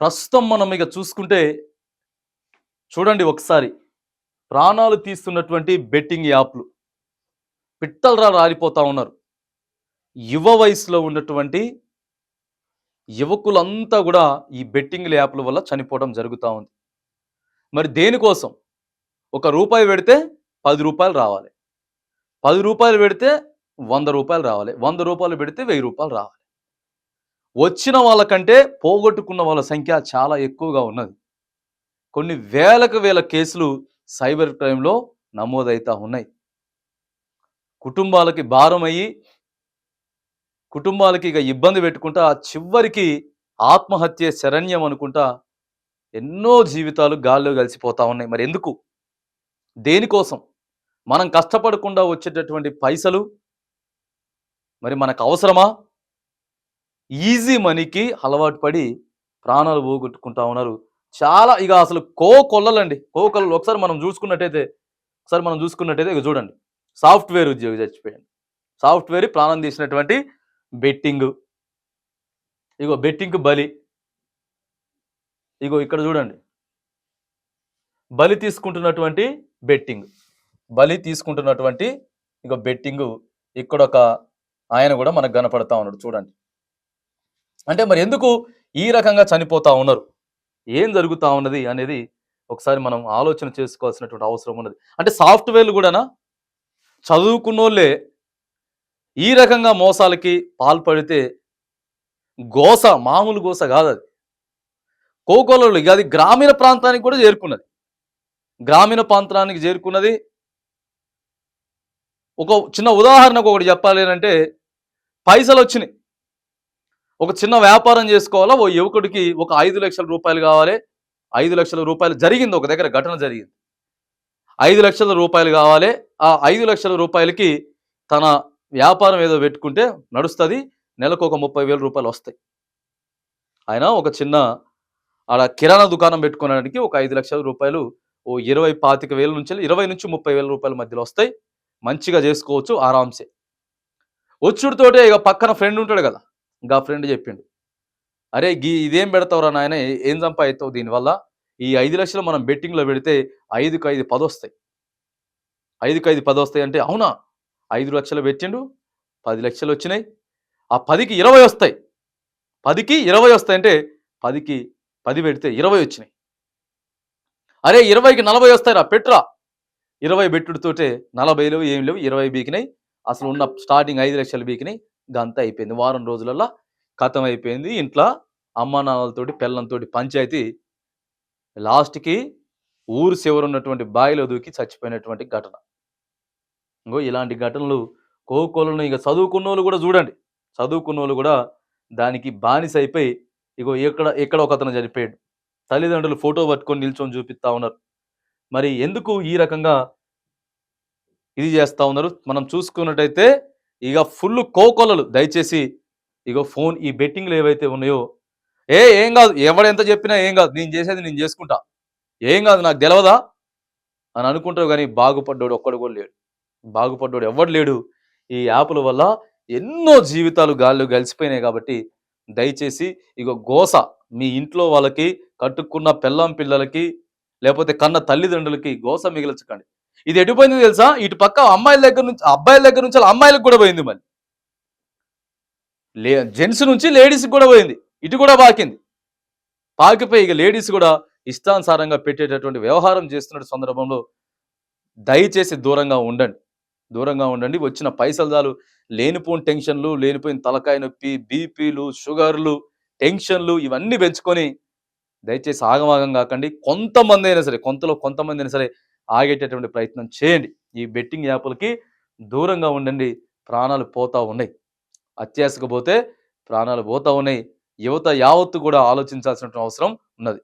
ప్రస్తుతం మనం ఇక చూసుకుంటే చూడండి ఒకసారి. ప్రాణాలు తీస్తున్నటువంటి బెట్టింగ్ యాప్లు. పిట్టలరా రాలిపోతూ ఉన్నారు. యువ వయసులో ఉన్నటువంటి యువకులంతా కూడా ఈ బెట్టింగ్ యాప్ల వల్ల చనిపోవడం జరుగుతూ ఉంది. మరి దేనికోసం? ఒక రూపాయి పెడితే పది రూపాయలు రావాలి. పది రూపాయలు పెడితే వంద రూపాయలు రావాలి. వంద రూపాయలు పెడితే వెయ్యి రూపాయలు రావాలి. వచ్చిన వాళ్ళకంటే పోగొట్టుకున్న వాళ్ళ సంఖ్య చాలా ఎక్కువగా ఉన్నది. కొన్ని వేలకు వేల కేసులు సైబర్ క్రైమ్లో నమోదవుతా ఉన్నాయి. కుటుంబాలకి భారం అయ్యి కుటుంబాలకి ఇక ఇబ్బంది పెట్టుకుంటా చివరికి ఆత్మహత్య శరణ్యం అనుకుంటా ఎన్నో జీవితాలు గాల్లో కలిసిపోతా ఉన్నాయి. మరి ఎందుకు? దేనికోసం? మనం కష్టపడకుండా వచ్చేటటువంటి పైసలు మరి మనకు అవసరమా? ఈజీ మనీకి అలవాటు పడి ప్రాణాలు పోగొట్టుకుంటా ఉన్నారు. చాలా ఇక అసలు కో కొల్లలండి. కో కొల్లలు. ఒకసారి మనం చూసుకున్నట్టయితే ఒకసారి మనం చూసుకున్నట్టయితే ఇక చూడండి. సాఫ్ట్వేర్ ఉద్యోగి చచ్చిపోయాడు. సాఫ్ట్వేర్ ప్రాణం తీసినటువంటి బెట్టింగ్. ఇగో బెట్టింగ్ బలి. ఇగో ఇక్కడ చూడండి. బలి తీసుకుంటున్నటువంటి బెట్టింగ్. బలి తీసుకుంటున్నటువంటి ఇగో బెట్టింగ్. ఇక్కడ ఒక ఆయన కూడా మనకు కనపడతా ఉన్నాడు. చూడండి. అంటే మరి ఎందుకు ఈ రకంగా చనిపోతా ఉన్నారు? ఏం జరుగుతూ ఉన్నది అనేది ఒకసారి మనం ఆలోచన చేసుకోవాల్సినటువంటి అవసరం ఉన్నది. అంటే సాఫ్ట్వేర్లు కూడానా? చదువుకున్నోళ్ళే ఈ రకంగా మోసాలకి పాల్పడితే గోస మామూలు గోస కాదు అది కోకోలలో ఇక అది గ్రామీణ ప్రాంతానికి కూడా చేరుకున్నది. గ్రామీణ ప్రాంతానికి చేరుకున్నది. ఒక చిన్న ఉదాహరణకు ఒకటి చెప్పాలి అంటే పైసలు వచ్చినాయి ఒక చిన్న వ్యాపారం చేసుకోవాలా? ఓ యువకుడికి ఒక ఐదు లక్షల రూపాయలు కావాలి. ఐదు లక్షల రూపాయలు జరిగింది ఒక దగ్గర ఘటన జరిగింది. ఐదు లక్షల రూపాయలు కావాలి. ఆ ఐదు లక్షల రూపాయలకి తన వ్యాపారం ఏదో పెట్టుకుంటే నడుస్తుంది. నెలకు ఒక ముప్పై వేల రూపాయలు వస్తాయి. ఆయన ఒక చిన్న ఆడ కిరాణా దుకాణం పెట్టుకోవడానికి ఒక ఐదు లక్షల రూపాయలు ఓ ఇరవై పాతిక వేల నుంచి ఇరవై నుంచి ముప్పై వేల రూపాయల మధ్యలో వస్తాయి. మంచిగా చేసుకోవచ్చు ఆరాంసే. వచ్చుడితోటే ఇక పక్కన ఫ్రెండ్ ఉంటాడు కదా. ఇంకా ఫ్రెండ్ చెప్పిండు. అరే గీ ఇదేం పెడతావురా నాయన? ఏం సంపాదిస్తావు దీనివల్ల ఈ ఐదు లక్షలు మనం బెట్టింగ్లో పెడితే ఐదుకు ఐదు పది వస్తాయి ఐదుకు ఐదు పది వస్తాయి అంటే అవునా? ఐదు లక్షలు పెట్టిండు పది లక్షలు వచ్చినాయి. ఆ పదికి ఇరవై వస్తాయి. పదికి ఇరవై వస్తాయి అంటే పదికి పది పెడితే ఇరవై వచ్చినాయి. అరే ఇరవైకి నలభై వస్తాయిరా పెట్రా ఇరవై బెట్టుడితోటే నలభై లేవు ఏం లేవు ఇరవై బీకినాయి. అసలు ఉన్న స్టార్టింగ్ ఐదు లక్షలు బీకినాయి. గంత అయిపోయింది. వారం రోజులలో ఖతం అయిపోయింది. ఇంట్లో అమ్మ నాన్నలతోటి పిల్లలతోటి పంచాయతీ లాస్ట్కి ఊరు చివర ఉన్నటువంటి బాయిలో దూకి చచ్చిపోయినటువంటి ఘటన. ఇంకో ఇలాంటి ఘటనలు కోకోలను ఇక చదువుకున్న వాళ్ళు కూడా చూడండి. చదువుకున్న వాళ్ళు కూడా దానికి బానిస అయిపోయి ఇగో ఇక్కడ ఇక్కడ ఒక అతను చనిపోయాడు. తల్లిదండ్రులు ఫోటో పట్టుకొని నిల్చొని చూపిస్తా ఉన్నారు. మరి ఎందుకు ఈ రకంగా ఇది చేస్తూ ఉన్నారు? మనం చూసుకున్నట్టయితే ఇక ఫుల్ కోకొలలు. దయచేసి ఇగో ఫోన్ ఈ బెట్టింగ్లు ఏవైతే ఉన్నాయో ఏ ఏం కాదు. ఎవడెంత చెప్పినా ఏం కాదు. నేను చేసేది నేను చేసుకుంటా. ఏం కాదు నాకు తెలవదా? అని అనుకుంటావు కానీ బాగుపడ్డాడు ఒక్కడు కూడా లేడు. బాగుపడ్డోడు ఎవడు లేడు. ఈ యాప్ల వల్ల ఎన్నో జీవితాలు గాల్లో కలిసిపోయినాయి కాబట్టి దయచేసి ఇగో గోస మీ ఇంట్లో వాళ్ళకి కట్టుకున్న పెళ్ళాం పిల్లలకి లేకపోతే కన్న తల్లిదండ్రులకి గోస మిగిల్చకండి. ఇది ఎటుపోయింది తెలుసా? ఇటు పక్క అమ్మాయిల దగ్గర నుంచి అబ్బాయిల దగ్గర నుంచి అలా అమ్మాయిలకు కూడా పోయింది మళ్ళీ. లే జెంట్స్ నుంచి లేడీస్కి కూడా పోయింది. ఇటు కూడా పాకింది. పాకిపోయి ఇక లేడీస్ కూడా ఇష్టానుసారంగా పెట్టేటటువంటి వ్యవహారం చేస్తున్న సందర్భంలో దయచేసి దూరంగా ఉండండి. దూరంగా ఉండండి. వచ్చిన పైసలు చాలు. లేనిపోయిన టెన్షన్లు లేనిపోయిన తలకాయ నొప్పి బీపీలు షుగర్లు టెన్షన్లు ఇవన్నీ పెంచుకొని దయచేసి ఆగమాగం కాకండి. కొంతమంది అయినా సరే కొంతలో కొంతమంది అయినా సరే ఆగేటటువంటి ప్రయత్నం చేయండి. ఈ బెట్టింగ్ యాప్లకి దూరంగా ఉండండి. ప్రాణాలు పోతూ ఉన్నాయి. అత్యాసకపోతే ప్రాణాలు పోతూ ఉన్నాయి. యువత యావత్తు కూడా ఆలోచించాల్సిన అవసరం ఉన్నది.